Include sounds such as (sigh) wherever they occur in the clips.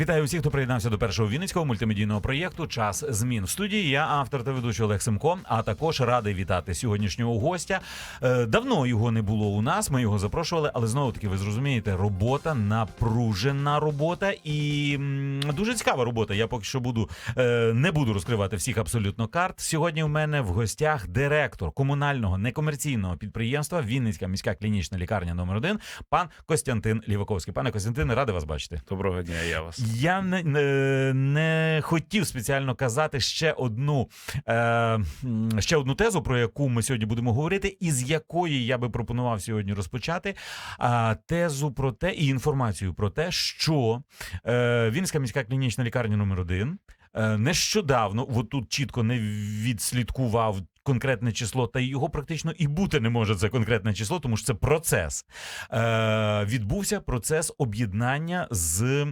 Вітаю всіх, хто приєднався до першого вінницького мультимедійного проєкту Час змін в студії. Я автор та ведучий Олег Семко. А також радий вітати сьогоднішнього гостя. Е, Давно його не було у нас. Ми його запрошували, але знову таки ви зрозумієте, робота напружена робота і дуже цікава робота. Я поки що буду е, не буду розкривати всіх абсолютно карт. Сьогодні у мене в гостях директор комунального некомерційного підприємства Вінницька міська клінічна лікарня номер 1 пан Костянтин Ліваковський. Пане Костянтине, радий вас бачити. Доброго дня, я вас. Я не, не, не хотів спеціально казати ще одну, е, ще одну тезу, про яку ми сьогодні будемо говорити, і з якої я би пропонував сьогодні розпочати. А, тезу про те і інформацію про те, що е, Вінська міська клінічна лікарня номер 1 е, нещодавно, от тут чітко не відслідкував. Конкретне число, та його практично і бути не може це конкретне число, тому що це процес. Е, відбувся процес об'єднання з е,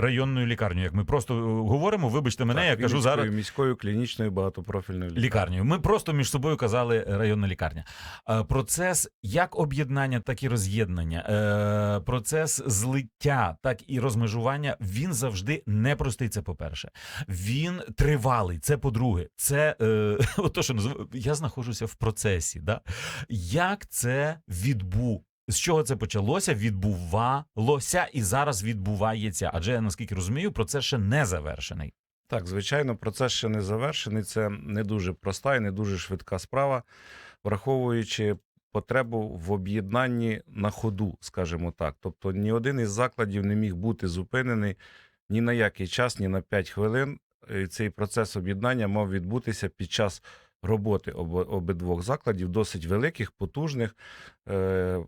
районною лікарнею. Як ми просто е, говоримо, вибачте мене, я кажу зараз міською клінічною багатопрофільною лікарнею. лікарнею. Ми просто між собою казали районна лікарня. Е, Процес як об'єднання, так і роз'єднання, е, процес злиття, так і розмежування. Він завжди непростий. Це по-перше, він тривалий. Це по-друге, це е, (laughs) от то, що я знаходжуся в процесі. Да? Як це відбу? З чого це почалося? Відбувалося і зараз відбувається. Адже я наскільки розумію, процес ще не завершений. Так, звичайно, процес ще не завершений. Це не дуже проста і не дуже швидка справа, враховуючи потребу в об'єднанні на ходу, скажімо так. Тобто ні один із закладів не міг бути зупинений ні на який час, ні на 5 хвилин. І Цей процес об'єднання мав відбутися під час роботи обидвох закладів, досить великих, потужних. Е,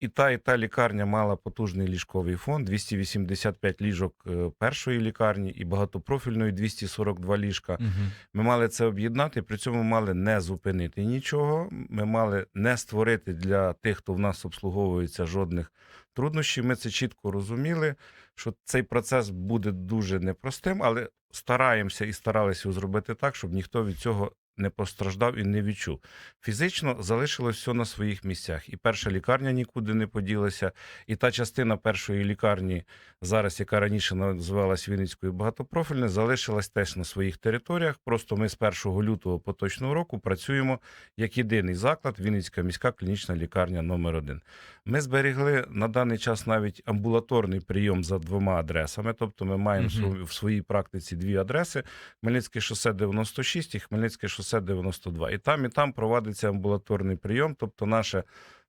І та, і та лікарня мала потужний ліжковий фонд, 285 ліжок е, першої лікарні і багатопрофільної 242 ліжка. Угу. Ми мали це об'єднати, при цьому мали не зупинити нічого. Ми мали не створити для тих, хто в нас обслуговується жодних труднощів. Ми це чітко розуміли, що цей процес буде дуже непростим, але стараємося і старалися зробити так, щоб ніхто від цього не постраждав і не відчув. Фізично залишилось все на своїх місцях. І перша лікарня нікуди не поділася, і та частина першої лікарні, зараз, яка раніше називалась Вінницькою багатопрофільною, залишилась теж на своїх територіях. Просто ми з 1 лютого поточного року працюємо як єдиний заклад Вінницька міська клінічна лікарня номер 1 Ми зберегли на даний час навіть амбулаторний прийом за двома адресами. Тобто, ми маємо Мгм. в своїй практиці дві адреси: Хмельницьке шосе 96 і Хмельницьке шосе 92. І там, і там проводиться амбулаторний прийом. Тобто, наше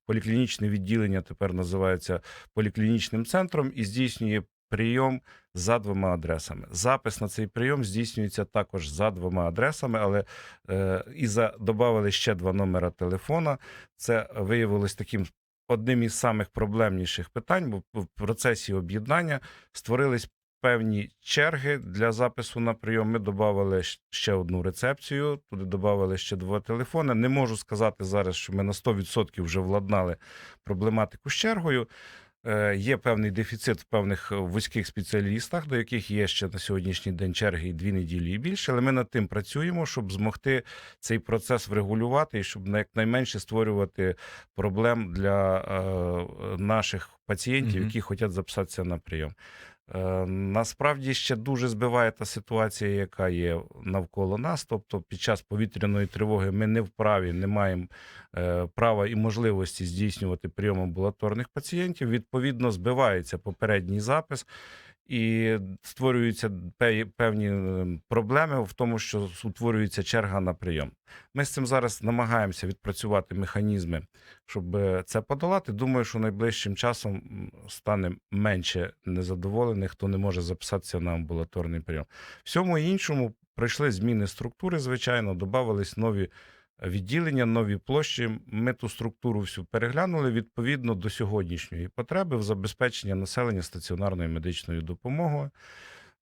поліклінічне відділення тепер називається поліклінічним центром і здійснює прийом за двома адресами. Запис на цей прийом здійснюється також за двома адресами, але е, і за додали ще два номера телефона. Це виявилось таким. Одним із самих проблемніших питань, бо в процесі об'єднання створились певні черги для запису на прийом. Ми додали ще одну рецепцію, туди додали ще два телефони. Не можу сказати зараз, що ми на 100% вже владнали проблематику з чергою. Е, Є певний дефіцит в певних е, вузьких спеціалістах, до яких є ще на сьогоднішній день черги і дві неділі і більше. Але ми над тим працюємо, щоб змогти цей процес врегулювати і щоб якнайменше створювати проблем для е, наших пацієнтів, які хочуть записатися на прийом. Е, Насправді ще дуже збиває та ситуація, яка є навколо нас. Тобто, під час повітряної тривоги ми не вправі, не маємо е, права і можливості здійснювати прийом амбулаторних пацієнтів. Відповідно, збивається попередній запис. І створюються певні е, проблеми в тому, що утворюється черга на прийом. Ми з цим зараз намагаємося відпрацювати механізми, щоб е, це подолати. Думаю, що найближчим часом стане менше незадоволених, хто не може записатися на амбулаторний прийом. Всьому іншому пройшли зміни структури, звичайно, додавались нові відділення, нові площі. Ми ту структуру всю переглянули відповідно до сьогоднішньої потреби в забезпечення населення стаціонарною медичною допомогою.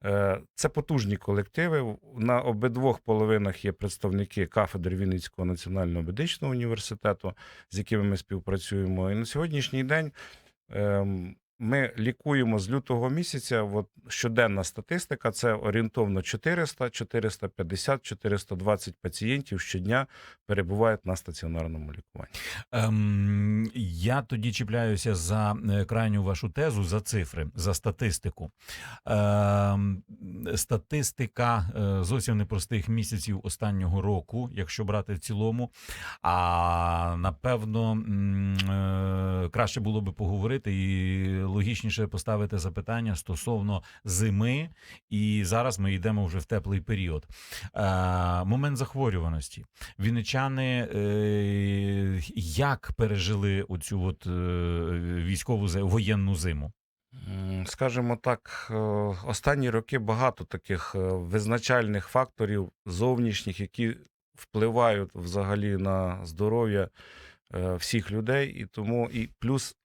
Е, Це потужні колективи. На обидвох половинах є представники кафедри Вінницького національного медичного університету, з якими ми співпрацюємо. І на сьогоднішній день ем, ми лікуємо з лютого місяця. От щоденна статистика це орієнтовно 400, 450, 420 пацієнтів щодня перебувають на стаціонарному лікуванні. Ем, я тоді чіпляюся за е, крайню вашу тезу, за цифри, за статистику. Ем, статистика е, зовсім непростих місяців останнього року, якщо брати в цілому. А напевно е, краще було би поговорити і логічніше поставити запитання стосовно зими. І зараз ми йдемо вже в теплий період. Е, момент захворюваності. Вінничани е, як пережили оцю от е, військову воєнну зиму? Скажімо так, останні роки багато таких визначальних факторів зовнішніх, які впливають взагалі на здоров'я всіх людей. І тому і плюс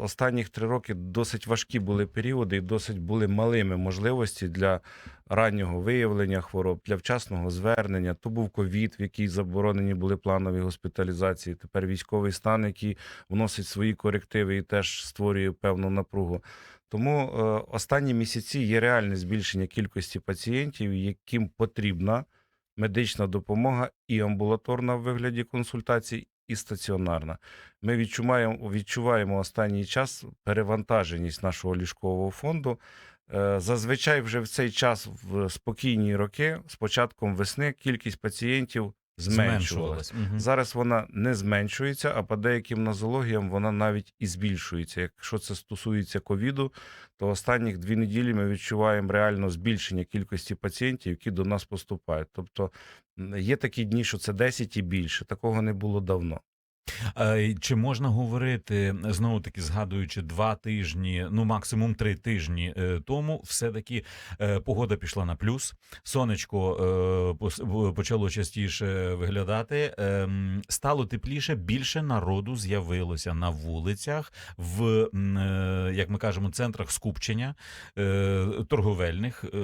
останніх три роки досить важкі були періоди, і досить були малими можливості для раннього виявлення хвороб, для вчасного звернення. То був ковід, в який заборонені були планові госпіталізації. Тепер військовий стан, який вносить свої корективи і теж створює певну напругу. Тому е, останні місяці є реальне збільшення кількості пацієнтів, яким потрібна медична допомога і амбулаторна в вигляді консультацій, і стаціонарна. Ми відчуваємо, відчуваємо останній час перевантаженість нашого ліжкового фонду. Е, Зазвичай вже в цей час, в спокійні роки, з початком весни, кількість пацієнтів зменшувалася. Угу. Зараз вона не зменшується, а по деяким нозологіям вона навіть і збільшується. Якщо це стосується ковіду, то останніх дві неділі ми відчуваємо реально збільшення кількості пацієнтів, які до нас поступають. Тобто є такі дні, що це 10 і більше. Такого не було давно. Е, Чи можна говорити знову таки згадуючи два тижні, ну максимум три тижні е, тому, все таки погода пішла на плюс. Сонечко е, почало частіше виглядати. ем, Стало тепліше, більше народу з'явилося на вулицях, в е, як ми кажемо, центрах скупчення е, торговельних, е,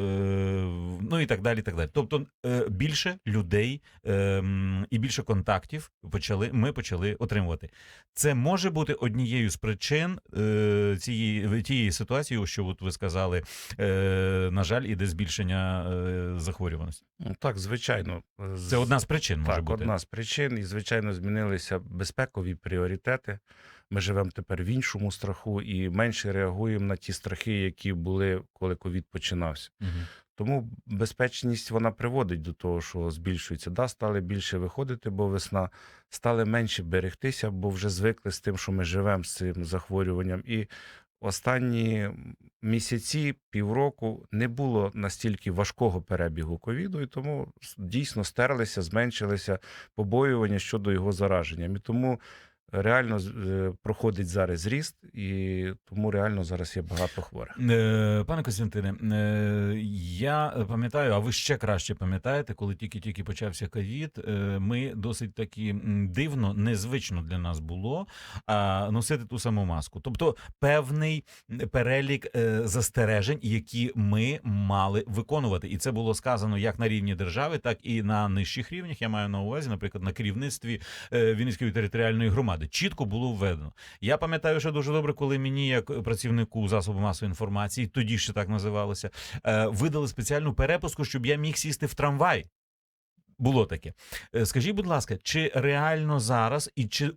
ну і так далі. Так далі. Тобто е, більше людей ем, і більше контактів почали. Ми почали отримувати. Це може бути однією з причин е, цієї тієї ситуації, що от ви сказали, е, на жаль, іде збільшення е, захворюваності. Так, звичайно. Це одна з причин може так, бути. одна з причин, і звичайно, змінилися безпекові пріоритети. Ми живемо тепер в іншому страху і менше реагуємо на ті страхи, які були, коли ковід починався. Мгм. Тому безпечність вона приводить до того, що збільшується. Да, стали більше виходити, бо весна, стали менше берегтися, бо вже звикли з тим, що ми живемо з цим захворюванням. І останні місяці, півроку не було настільки важкого перебігу ковіду, і тому дійсно стерлися, зменшилися побоювання щодо його зараження. І тому реально е, проходить зараз зріст, і тому реально зараз є багато хворих. Е, Пане Костянтине, е, я пам'ятаю, а ви ще краще пам'ятаєте, коли тільки-тільки почався ковід, ми досить таки дивно, незвично для нас було носити ту саму маску. Тобто певний перелік застережень, які ми мали виконувати. І це було сказано як на рівні держави, так і на нижчих рівнях. Я маю на увазі, наприклад, на керівництві Вінницької територіальної громади. Чітко було введено. Я пам'ятаю, що дуже добре, коли мені, як працівнику засобу масової інформації, тоді ще так називалося, е, видали спеціальну перепуску, щоб я міг сісти в трамвай. Було таке. Е, Скажіть, будь ласка, чи реально зараз і чи е,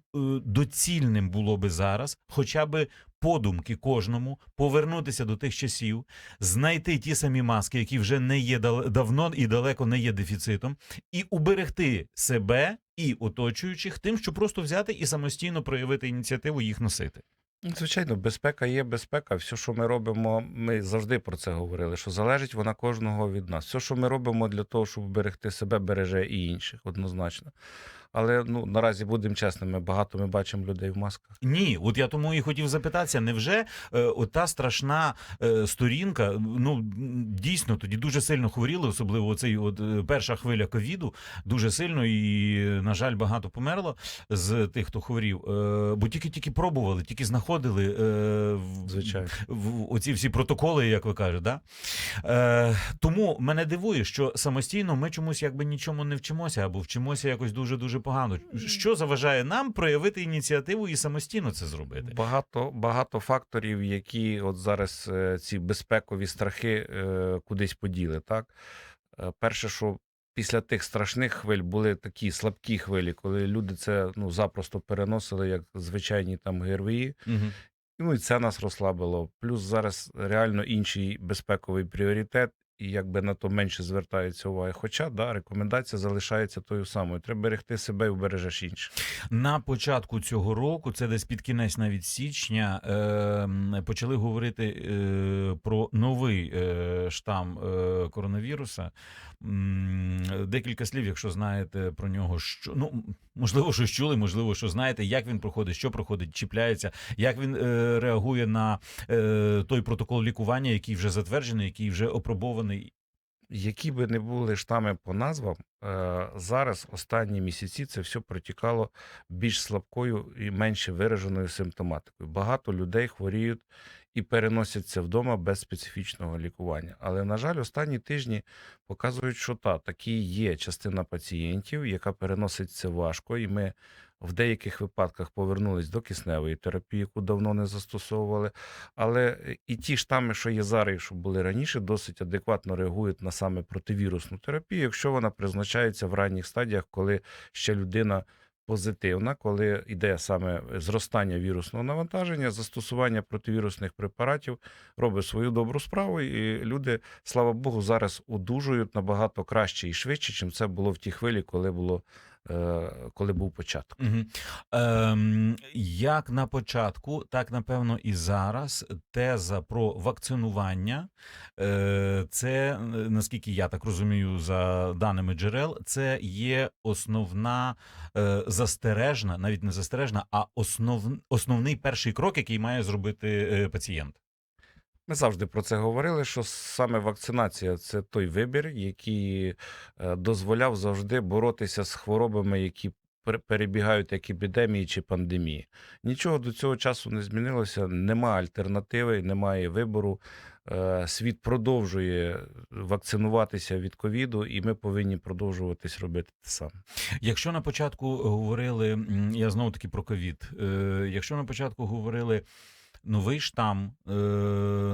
доцільним було би зараз, хоча би подумки кожному повернутися до тих часів, знайти ті самі маски, які вже не є давно і далеко не є дефіцитом, і уберегти себе і оточуючих тим, що просто взяти і самостійно проявити ініціативу їх носити. Звичайно, безпека є безпека. Все, що ми робимо, ми завжди про це говорили. Що залежить вона кожного від нас. Все, що ми робимо для того, щоб берегти себе, береже і інших, однозначно. Але ну наразі будемо чесними, багато ми бачимо людей в масках. Ні, от я тому і хотів запитатися, невже е, ота страшна е, сторінка, ну дійсно тоді дуже сильно хворіли, особливо оцей от е, перша хвиля ковіду, дуже сильно, і, на жаль, багато померло з тих, хто хворів. Е, бо тільки-тільки пробували, тільки знаходили е, в- Звичайно. в оці всі протоколи, як ви кажете, да? Е, тому мене дивує, що самостійно ми чомусь якби нічому не вчимося, або вчимося якось дуже дуже дуже погано. Що заважає нам проявити ініціативу і самостійно це зробити? Багато, багато факторів, які от зараз е, ці безпекові страхи е, кудись поділи. Так? Е, Перше, що після тих страшних хвиль були такі слабкі хвилі, коли люди це ну, запросто переносили, як звичайні там ГРВІ. Угу. Ну і це нас розслабило. Плюс зараз реально інший безпековий пріоритет, і якби на то менше звертаються уваги. Хоча да, рекомендація залишається тою самою. Треба берегти себе і вбережеш інших. На початку цього року, це десь під кінець навіть січня, е, почали говорити е, про новий е, штам е, коронавіруса. Декілька слів, якщо знаєте про нього, що ну можливо, що чули, можливо, що знаєте, як він проходить, що проходить, чіпляється, як він е, реагує на е, той протокол лікування, який вже затверджений, який вже опробований. Які би не були штами по назвам, е, зараз останні місяці це все протікало більш слабкою і менше вираженою симптоматикою. Багато людей хворіють і переносяться вдома без специфічного лікування. Але, на жаль, останні тижні показують, що та такі є частина пацієнтів, яка переноситься важко, і ми в деяких випадках повернулись до кисневої терапії, яку давно не застосовували. Але і ті штами, що є зараз, і що були раніше, досить адекватно реагують на саме противірусну терапію, якщо вона призначається в ранніх стадіях, коли ще людина позитивна, коли йде саме зростання вірусного навантаження, застосування противірусних препаратів робить свою добру справу, і люди, слава Богу, зараз одужують набагато краще і швидше, чим це було в ті хвилі, коли було. Е, Коли був початок, Угу. Ем, як на початку, так напевно і зараз теза про вакцинування, е, це наскільки я так розумію, за даними джерел, це є основна е, застережна, навіть не застережна, а основ, основний перший крок, який має зробити е, пацієнт. Ми завжди про це говорили, що саме вакцинація це той вибір, який е, дозволяв завжди боротися з хворобами, які пер- перебігають як епідемії чи пандемії. Нічого до цього часу не змінилося, нема альтернативи, немає вибору. Е, Світ продовжує вакцинуватися від ковіду, і ми повинні продовжуватись робити те саме. Якщо на початку говорили, я знову таки про ковід. Е, якщо на початку говорили новий штам, е,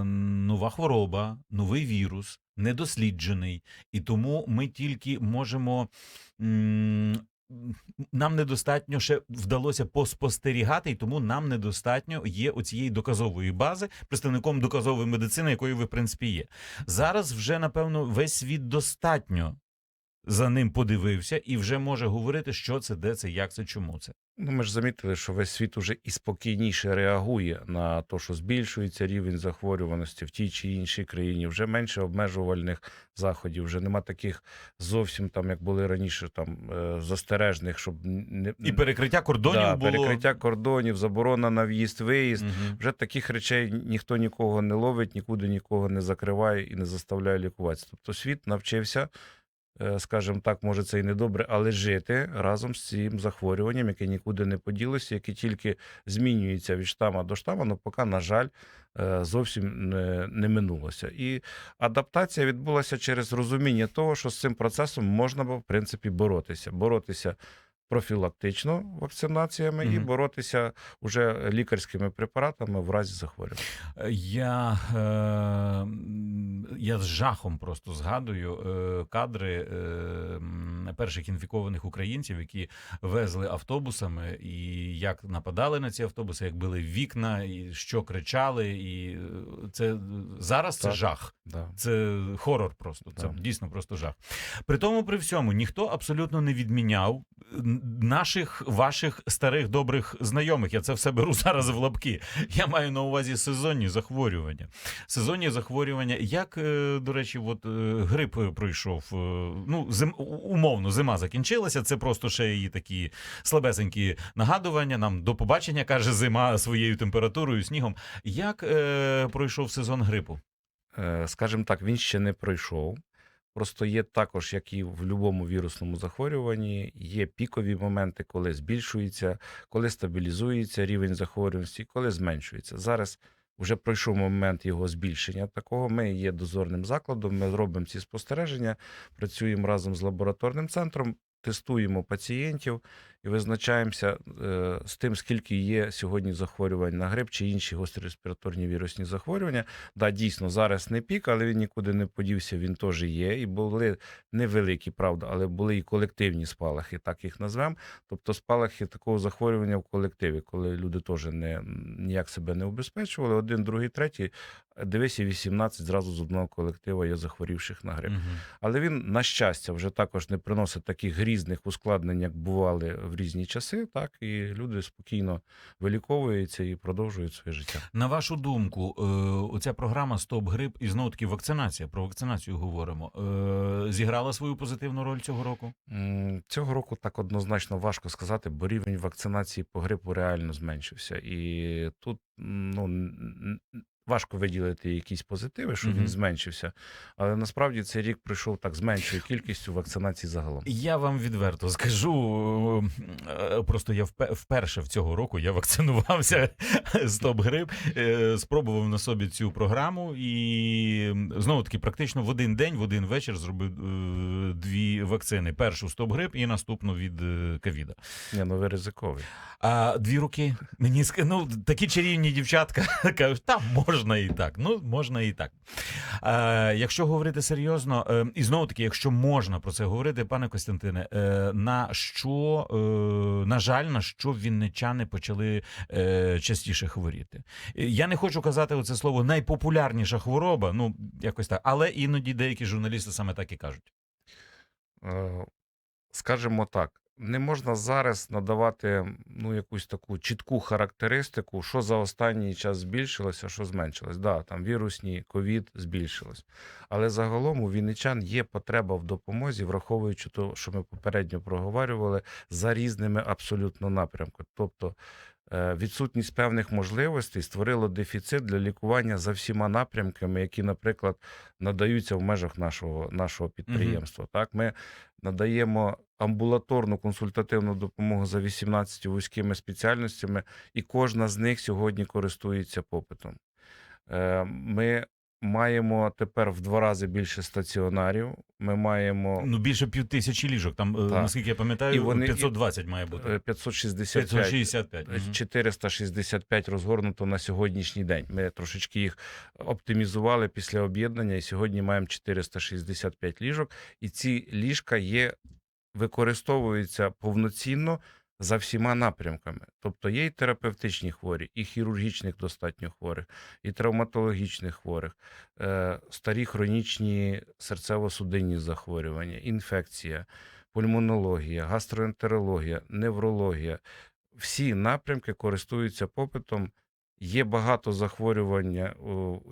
нова хвороба, новий вірус, недосліджений, і тому ми тільки можемо. Нам недостатньо ще вдалося поспостерігати, і тому нам недостатньо є оцієї доказової бази, представником доказової медицини, якою ви в принципі є. Зараз вже напевно весь світ достатньо за ним подивився і вже може говорити, що це, де це, як це, чому це. Ну, ми ж замітили, що весь світ уже і спокійніше реагує на те, що збільшується рівень захворюваності в тій чи іншій країні. Вже менше обмежувальних заходів, вже нема таких зовсім там, як були раніше, там е, застережних, щоб не І перекриття кордонів да, було перекриття кордонів, заборона на в'їзд, виїзд. Мгм. Вже таких речей ніхто нікого не ловить, нікуди нікого не закриває і не заставляє лікуватися. Тобто світ навчився, скажімо так, може це і не добре, але жити разом з цим захворюванням, яке нікуди не поділося, яке тільки змінюється від штама до штама, але поки, на жаль, е, зовсім не, не минулося. І адаптація відбулася через розуміння того, що з цим процесом можна було, в принципі, боротися. Боротися профілактично вакцинаціями і боротися уже лікарськими препаратами в разі захворювання. Я, е, я з жахом просто згадую е, кадри е, перших інфікованих українців, які везли автобусами, і як нападали на ці автобуси, як били вікна, і що кричали. І е, це зараз це жах. Да. Це хорор просто. Це дійсно просто жах. При тому, при всьому, ніхто абсолютно не відміняв наших ваших старих добрих знайомих. Я це все беру (laughs) зараз в лапки. Я маю на увазі сезонні захворювання. Сезонні захворювання. Як, е, до речі, от е, грип пройшов. е, Ну, зим, умовно, зима закінчилася. Це просто ще її такі слабесенькі нагадування. Нам до побачення каже зима своєю температурою, снігом. Як е, пройшов сезон грипу? Скажімо так, він ще не пройшов. Просто є також, як і в будь-якому вірусному захворюванні, є пікові моменти, коли збільшується, коли стабілізується рівень захворюваності, коли зменшується. Зараз вже пройшов момент його збільшення. Такого ми є дозорним закладом. Ми робимо ці спостереження, працюємо разом з лабораторним центром. Тестуємо пацієнтів і визначаємося е, з тим, скільки є сьогодні захворювань на грип чи інші гострі респіраторні вірусні захворювання. Да, дійсно, зараз не пік, але він нікуди не подівся, він теж є. І були невеликі, правда, але були і колективні спалахи, так їх назвемо. Тобто спалахи такого захворювання в колективі, коли люди теж не, ніяк себе не убезпечували. Один, другий, третій. Дивись, і 18 зразу з одного колективу є захворівших на грип. Мгм. Але він, на щастя, вже також не приносить таких грізних ускладнень, як бували в різні часи. Так і люди спокійно виліковуються і продовжують своє життя. На вашу думку, е, оця програма Стоп грип і знову таки вакцинація. Про вакцинацію говоримо. Е, Зіграла свою позитивну роль цього року? Цього року так однозначно важко сказати, бо рівень вакцинації по грипу реально зменшився. І тут ну, важко виділити якісь позитиви, що Мгм. він зменшився. Але насправді цей рік пройшов так з меншою кількістю вакцинацій загалом. Я вам відверто скажу. е, Просто я впе- вперше в цього року я вакцинувався (laughs) стоп грип, е, спробував на собі цю програму і знову таки практично в один день, в один вечір зробив е, дві вакцини: першу стоп грип і наступну від ковіда. Ні, ну ви ризиковий. А дві роки мені ну, такі чарівні дівчатка (laughs) кажуть, та можна і так. Ну, можна і так. А, якщо говорити серйозно, е, і знову таки, якщо можна про це говорити, пане Костянтине, е, на що, е, на жаль, на що вінничани почали е, частіше хворіти? Е, Я не хочу казати оце слово найпопулярніша хвороба, ну якось так, але іноді деякі журналісти саме так і кажуть. Е, скажімо так, не можна зараз надавати ну, якусь таку чітку характеристику, що за останній час збільшилося, що зменшилось. Да, там вірусні, ковід збільшилось. Але загалом у вінничан є потреба в допомозі, враховуючи те, що ми попередньо проговорювали, за різними абсолютно напрямками. Тобто відсутність певних можливостей створило дефіцит для лікування за всіма напрямками, які, наприклад, надаються в межах нашого, нашого підприємства. Так, ми надаємо амбулаторну консультативну допомогу за 18 вузькими спеціальностями, і кожна з них сьогодні користується попитом. Е, Ми маємо тепер в два рази більше стаціонарів. Ми маємо Ну, більше пів тисячі ліжок. Там, е, Так. наскільки я пам'ятаю, І вони- 520 має бути. 565 565. Е, 465 розгорнуто на сьогоднішній день. Ми трошечки їх оптимізували після об'єднання, і сьогодні маємо 465 ліжок. І ці ліжка є, використовуються повноцінно за всіма напрямками. Тобто є і терапевтичні хворі, і хірургічних достатньо хворих, і травматологічних хворих, е, старі хронічні серцево-судинні захворювання, інфекція, пульмонологія, гастроентерологія, неврологія всі напрямки користуються попитом. Є багато захворювань,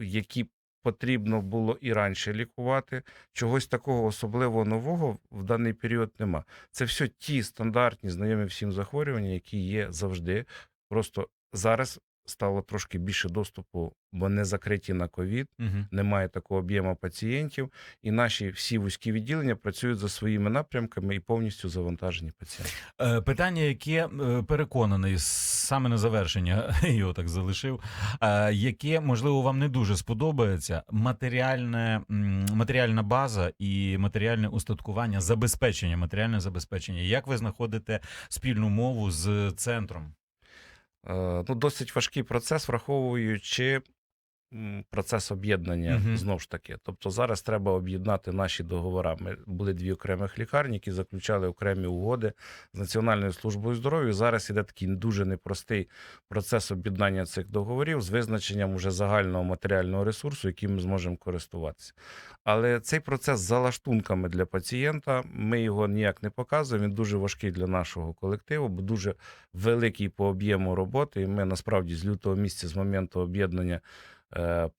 які потрібно було і раніше лікувати. Чогось такого особливо нового в даний період нема. Це все ті стандартні, знайомі всім захворювання, які є завжди. Просто зараз стало трошки більше доступу, бо не закриті на ковід, Мгм. немає такого об'єму пацієнтів, і наші всі вузькі відділення працюють за своїми напрямками і повністю завантажені пацієнти. Е, Питання, яке е, переконаний саме на завершення, (laughs) його так залишив. е, Яке можливо вам не дуже сподобається, матеріальне матеріальна база і матеріальне устаткування, забезпечення, матеріальне забезпечення. Як ви знаходите спільну мову з центром? Е, ну, досить важкий процес, враховуючи процес об'єднання Мгм. знову ж таки. Тобто зараз треба об'єднати наші договори. Ми були дві окремих лікарні, які заключали окремі угоди з Національною службою здоров'я. Зараз іде такий дуже непростий процес об'єднання цих договорів з визначенням уже загального матеріального ресурсу, яким ми зможемо користуватися. Але цей процес за лаштунками для пацієнта. Ми його ніяк не показуємо. Він дуже важкий для нашого колективу, бо дуже великий по об'єму роботи. І ми насправді з лютого місяця, з моменту об'єднання,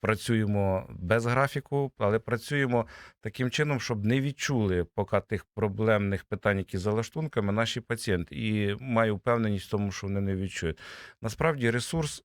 працюємо без графіку, але працюємо таким чином, щоб не відчули поки тих проблемних питань, які за лаштунками, наші пацієнти. І маю впевненість в тому, що вони не відчують. Насправді ресурс,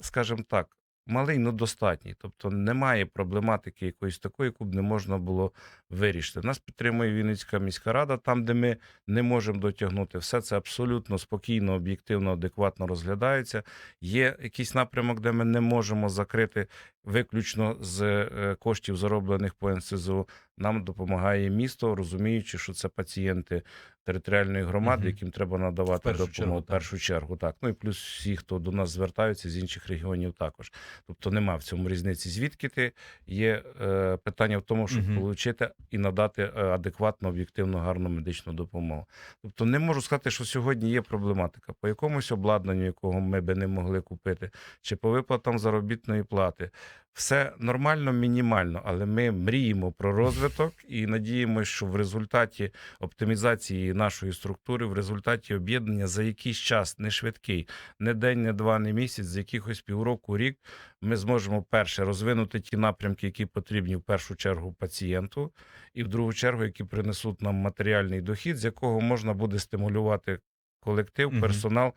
скажімо так. Малий, але достатній. Тобто немає проблематики якоїсь такої, яку б не можна було вирішити. Нас підтримує Вінницька міська рада, там, де ми не можемо дотягнути. Все це абсолютно спокійно, об'єктивно, адекватно розглядається. Є якийсь напрямок, де ми не можемо закрити. Виключно з е, коштів, зароблених по НСЗУ. Нам допомагає місто, розуміючи, що це пацієнти територіальної громади, Мгм. яким треба надавати В першу допомогу чергу, в першу чергу. Так, ну і плюс всі, хто до нас звертаються з інших регіонів, також. Тобто нема в цьому різниці. Звідки ти є е, питання в тому, щоб Мгм. отримати і надати е, адекватну, об'єктивну, гарну медичну допомогу. Тобто не можу сказати, що сьогодні є проблематика по якомусь обладнанню, якого ми би не могли купити, чи по виплатам заробітної плати. Все нормально, мінімально, але ми мріємо про розвиток і надіємося, що в результаті оптимізації нашої структури, в результаті об'єднання за якийсь час, не швидкий, не день, не два, не місяць, за якихось півроку, рік, ми зможемо перше розвинути ті напрямки, які потрібні в першу чергу пацієнту, і в другу чергу, які принесуть нам матеріальний дохід, з якого можна буде стимулювати колектив, персонал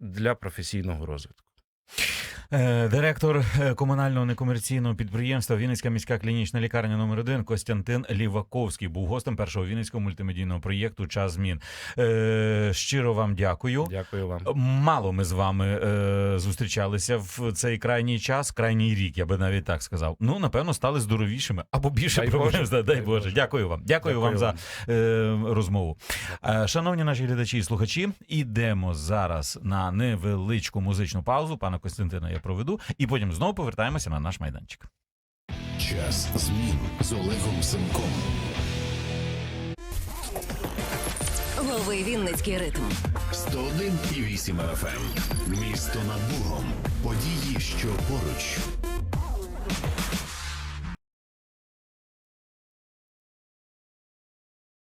для професійного розвитку. Е, Директор е, комунального некомерційного підприємства Вінницька міська клінічна лікарня номер 1 Костянтин Ліваковський був гостем першого вінницького мультимедійного проєкту Час змін. Е, щиро вам дякую. Дякую вам. Мало ми з вами зустрічалися в цей крайній час, крайній рік, я би навіть так сказав. Ну, напевно, стали здоровішими або більше Дай проблем. Боже. Дай, Дай Боже. Боже. Дякую вам. Дякую, вам за е, розмову. Шановні наші глядачі і слухачі, ідемо зараз на невеличку музичну паузу. Пана Костянтина я проведу, і потім знову повертаємося на наш майданчик. Час змін з Олегом Семком. Лови Вінницький ритм. 101,8 FM. Місто над Богом. Події, що поруч.